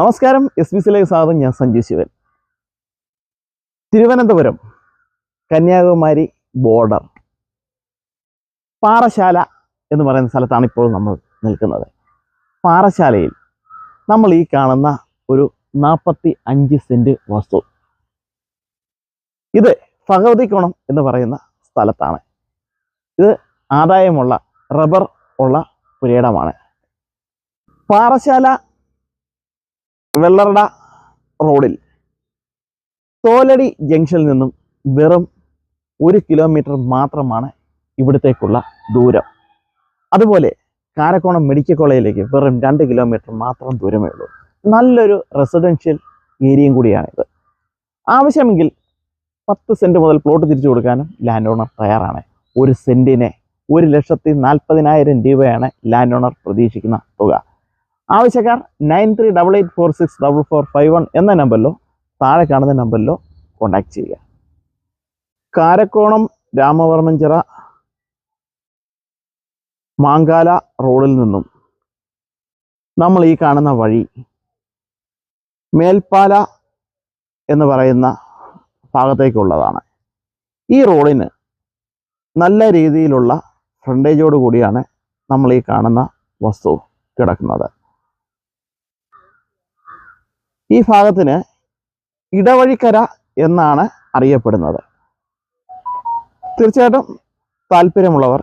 നമസ്കാരം S B സിയിലേക്ക് സ്വാഗതം. ഞാൻ സഞ്ജു ശിവൻ. തിരുവനന്തപുരം കന്യാകുമാരി ബോർഡർ പാറശാല എന്ന് പറയുന്ന സ്ഥലത്താണ് ഇപ്പോൾ നമ്മൾ നിൽക്കുന്നത്. പാറശാലയിൽ നമ്മൾ ഈ കാണുന്ന ഒരു നാൽപ്പത്തി അഞ്ച് സെന്റ് വസ്തു. ഇത് കോണം എന്ന് പറയുന്ന സ്ഥലത്താണ്. ഇത് ആദായമുള്ള റബ്ബർ ഉള്ള പുരയിടമാണ്. പാറശാല വെള്ളറട റോഡിൽ തോലടി ജംഗ്ഷനിൽ നിന്നും വെറും ഒരു കിലോമീറ്റർ മാത്രമാണ് ഇവിടത്തേക്കുള്ള ദൂരം. അതുപോലെ കാരക്കോണം മെഡിക്കൽ കോളേജിലേക്ക് വെറും രണ്ട് കിലോമീറ്റർ മാത്രം ദൂരമേ ഉള്ളൂ. നല്ലൊരു റെസിഡൻഷ്യൽ ഏരിയയും കൂടിയാണിത്. ആവശ്യമെങ്കിൽ പത്ത് സെന്റ് മുതൽ പ്ലോട്ട് തിരിച്ചു കൊടുക്കാനും ലാൻഡ് ഓണർ തയ്യാറാണ്. ഒരു സെന്റിന് ഒരു ലക്ഷത്തി നാൽപ്പതിനായിരം രൂപയാണ് ലാൻഡ് ഓണർ പ്രതീക്ഷിക്കുന്ന തുക. ആവശ്യക്കാർ nine three double eight four six double four five one എന്ന നമ്പറിലോ താഴെ കാണുന്ന നമ്പറിലോ കോൺടാക്ട് ചെയ്യുക. കാരക്കോണം രാമവർമ്മഞ്ചിറ മാങ്കാല റോഡിൽ നിന്നും നമ്മൾ ഈ കാണുന്ന വഴി മേൽപ്പാല എന്ന് പറയുന്ന ഭാഗത്തേക്കുള്ളതാണ്. ഈ റോഡിന് നല്ല രീതിയിലുള്ള ഫ്രണ്ടേജോട് കൂടിയാണ് നമ്മൾ ഈ കാണുന്ന വസ്തു കിടക്കുന്നത്. ഈ ഭാഗത്തിന് ഇടവഴിക്കര എന്നാണ് അറിയപ്പെടുന്നത്. തീർച്ചയായിട്ടും താല്പര്യമുള്ളവർ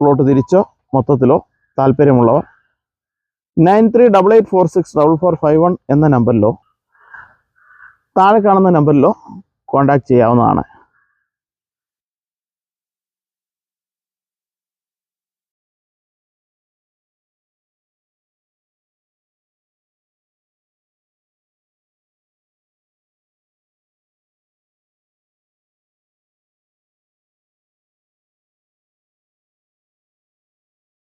പ്ലോട്ട് തിരിച്ചോ മൊത്തത്തിലോ താല്പര്യമുള്ളവർ nine three double eight four six double four five one എന്ന നമ്പറിലോ താഴെ കാണുന്ന നമ്പറിലോ കോൺടാക്ട് ചെയ്യാവുന്നതാണ്.